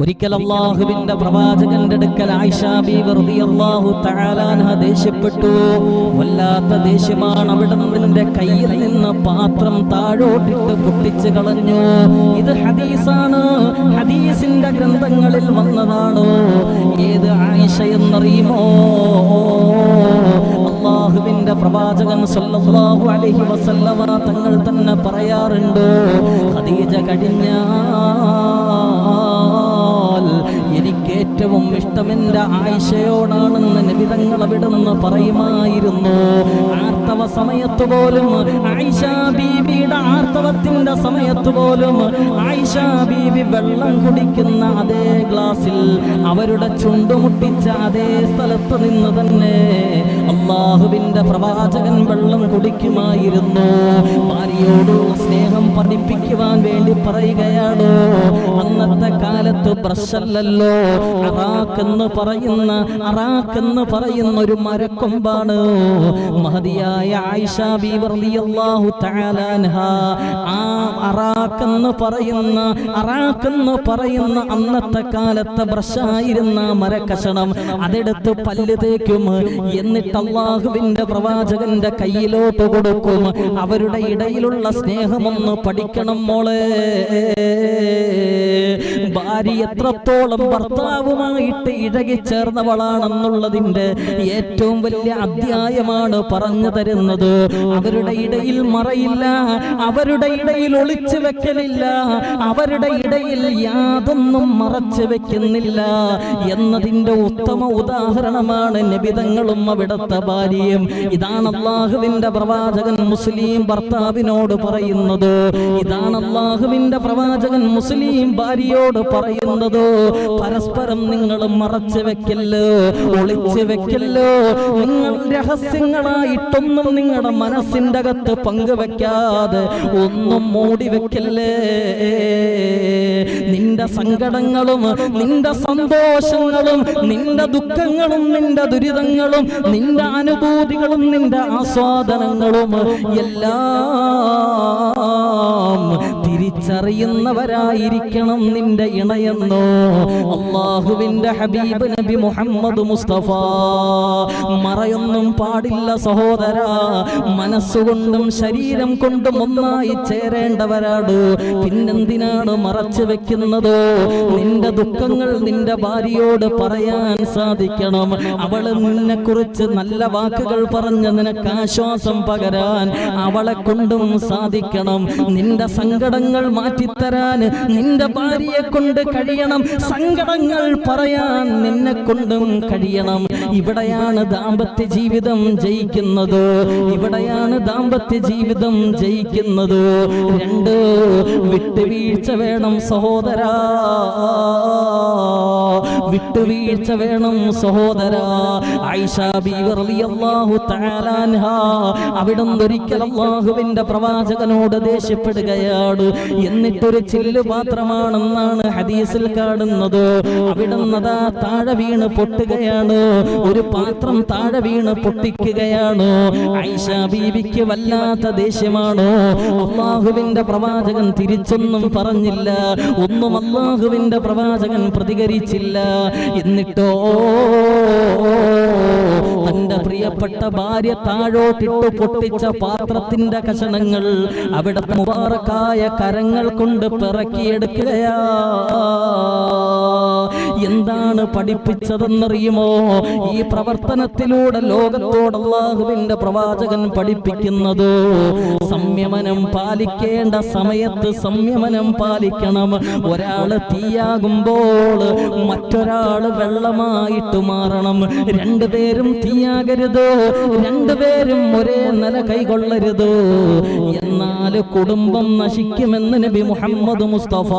ഒരിക്കൽ അള്ളാഹുവിന്റെ പ്രവാചകന്റെ അടുക്കൽ ദേഷ്യപ്പെട്ടു. വല്ലാത്ത ദേഷ്യമാണ് അവിടെ നിന്റെ കയ്യിൽ നിന്ന് പാത്രം താഴോട്ടിട്ട് പൊട്ടിച്ചു കളഞ്ഞു. ഇത് ഹദീസാണ്. ഹദീസിന്റെ ഗ്രന്ഥങ്ങളിൽ വന്നതാണോ? ഏത് ആയിഷ എന്നറിയുമോ? അള്ളാഹുവിന്റെ പ്രവാചകൻ സല്ലല്ലാഹു അലൈഹി വസല്ലമ തങ്ങൾ തന്നെ പറയാറുണ്ട്? ഖദീജ കഴിഞ്ഞാൽ ഏറ്റവും ഇഷ്ടം എന്റെ ആയിഷയോടാണെന്ന് നിബിതങ്ങൾ അവിടുന്ന് പറയുമായിരുന്നു. ആർത്തവ സമയത്ത് പോലും ആയിഷ ബീബിയുടെ ആർത്തവത്തിന്റെ സമയത്ത് പോലും ആയിഷ ബീബി വെള്ളം കുടിക്കുന്ന അതേ ഗ്ലാസിൽ അവരുടെ ചുണ്ടുമുട്ടിച്ച അതേ സ്ഥലത്ത് നിന്ന് തന്നെ അള്ളാഹുവിന്റെ പ്രവാചകൻ വെള്ളം കുടിക്കുമായിരുന്നു. ഭാര്യയോടുള്ള സ്നേഹം പഠിപ്പിക്കുവാൻ വേണ്ടി പറയുകയാണോ? അന്നത്തെ കാലത്ത് ബ്രഷല്ലല്ലോ അറാക്കെന്ന് പറയുന്ന അറാക്കെന്ന് പറയുന്ന ഒരു മരക്കൊമ്പാണ്. മഹതിയായ ആയിഷ ബീവർലിയല്ലാഹു തആലാൻഹ ആ അറാക്കെന്ന് പറയുന്ന അറാക്കെന്ന് പറയുന്ന അന്നത്തെ കാലത്തെ ബ്രഷായിരുന്ന മരക്കഷണം അതെടുത്ത് പല്ല് തേക്കും. എന്നിട്ട് അള്ളാഹുവിന്റെ പ്രവാചകന്റെ കയ്യിലോട്ട് കൊടുക്കും. അവരുടെ ഇടയിലുള്ള സ്നേഹമൊന്ന് പഠിക്കണം മോളെ. ഭാര്യ എത്രത്തോളം ഭർത്താവുമായിട്ട് ഇഴകി ചേർന്നവളാണെന്നുള്ളതിന്റെ ഏറ്റവും വലിയ അധ്യായമാണ് പറഞ്ഞു തരുന്നത്. അവരുടെ ഇടയിൽ മറയില്ല അവരുടെ ഇടയിൽ ഒളിച്ചു വെക്കലില്ല അവരുടെ ഇടയിൽ യാതൊന്നും മറച്ചു വെക്കുന്നില്ല എന്നതിന്റെ ഉത്തമ ഉദാഹരണമാണ് നിബിതങ്ങളും അവിടുത്തെ ഭാര്യയും. ഇതാണ് അള്ളാഹുവിന്റെ പ്രവാചകൻ മുസ്ലിം ഭർത്താവിനോട് പറയുന്നത്. ഇതാണ് അള്ളാഹുവിന്റെ പ്രവാചകൻ മുസ്ലിം ഭാര്യയോട് പറയുന്നത്. പരസ്പരം നിങ്ങൾ മറച്ചു വെക്കല്ലോ ഒളിച്ചു വെക്കല്ലോ. നിങ്ങൾ രഹസ്യങ്ങളായിട്ടൊന്നും നിങ്ങളുടെ മനസ്സിന്റെ അകത്ത് പങ്കുവെക്കാതെ ഒന്നും മൂടി വെക്കല്ലേ? നിന്റെ സങ്കടങ്ങളും നിന്റെ സന്തോഷങ്ങളും നിന്റെ ദുഃഖങ്ങളും നിന്റെ ദുരിതങ്ങളും നിന്റെ അനുഭൂതികളും നിന്റെ ആസ്വാദനങ്ങളും എല്ലാം തിരിച്ചറിയുന്നവരായിരിക്കണം നിന്റെ ഇണയെന്നോ. അള്ളാഹുവിന്റെ ഹബീബ് നബി മുഹമ്മദ് മുസ്തഫ. മറയൊന്നും പാടില്ല സഹോദര. മനസ്സുകൊണ്ടും ശരീരം കൊണ്ടും ഒന്നായി ചേരേണ്ടവരാണ്. പിന്നെന്തിനാണ് മറച്ചു വെക്കുന്നത്? നിന്റെ ദുഃഖങ്ങൾ നിന്റെ ഭാര്യയോട് പറയാൻ സാധിക്കണം. അവൾ നിന്നെ കുറിച്ച് നല്ല വാക്കുകൾ പറഞ്ഞ് നിനക്ക് ആശ്വാസം പകരാൻ അവളെ കൊണ്ടും സാധിക്കണം. നിന്റെ സങ്കടങ്ങൾ മാറ്റിത്തരാൻ നിന്റെ ഭാര്യയെ കൊണ്ട് കഴിയണം. സങ്കടങ്ങൾ പറയാൻ നിന്നെ കൊണ്ടും കഴിയണം. ഇവിടെയാണ് ദാമ്പത്യ ജീവിതം ജയിക്കുന്നത്. ഇവിടെയാണ് ദാമ്പത്യ ജീവിതം ജയിക്കുന്നത്. രണ്ട് വിട്ടുവീഴ്ച വേണം സഹോദരാ. വിട്ടുവീഴ്ച വേണം സഹോദര. ആയിഷ ബീവി റളിയല്ലാഹു തആല അൻഹ. അവിടുന്ന് ഒരിക്കൽ പ്രവാചകനോട് ദേഷ്യപ്പെടുകയാണ്. എന്നിട്ടൊരു ചില്ല് മാത്രമാണെന്നാണ് ഹദീസിൽ കാണുന്നത്. അവിടുന്ന് അതാ താഴെ വീണ് പൊട്ടുകയാണ്. ഒരു പാത്രം താഴെ വീണ് പൊട്ടിക്കുകയാണ്. ഐഷ ബീവിക്ക് വല്ലാത്ത ദേഷ്യമാണ്. അള്ളാഹുവിന്റെ പ്രവാചകൻ തിരിച്ചൊന്നും പറഞ്ഞില്ല. ഒന്നും അള്ളാഹുവിന്റെ പ്രവാചകൻ പ്രതികരിച്ചില്ല. എന്നിട്ടോ? തന്റെ പ്രിയപ്പെട്ട ഭാര്യ താഴോട്ടിട്ട് പൊട്ടിച്ച പാത്രത്തിന്റെ കഷണങ്ങൾ അവിടെ മുബാറക്കായ കരങ്ങൾ കൊണ്ട് പിറക്കിയെടുക്കുകയാ. എന്താണ് പഠിപ്പിച്ചതെന്നറിയുമോ? ഈ പ്രവർത്തനത്തിലൂടെ ലോകത്തോട് അള്ളാഹുവിന്റെ പ്രവാചകൻ പഠിപ്പിക്കുന്നത് സംയമനം പാലിക്കേണ്ട സമയത്ത് സംയമനം പാലിക്കണം. ഒരാൾ തീയാകുമ്പോൾ മറ്റൊരാൾ വെള്ളമായിട്ട് മാറണം. രണ്ടുപേരും തീയാകരുത് രണ്ടുപേരും ഒരേ നില കൈകൊള്ളരുത്. എന്നാൽ കുടുംബം നശിക്കുമെന്ന് നബി മുഹമ്മദ് മുസ്തഫ.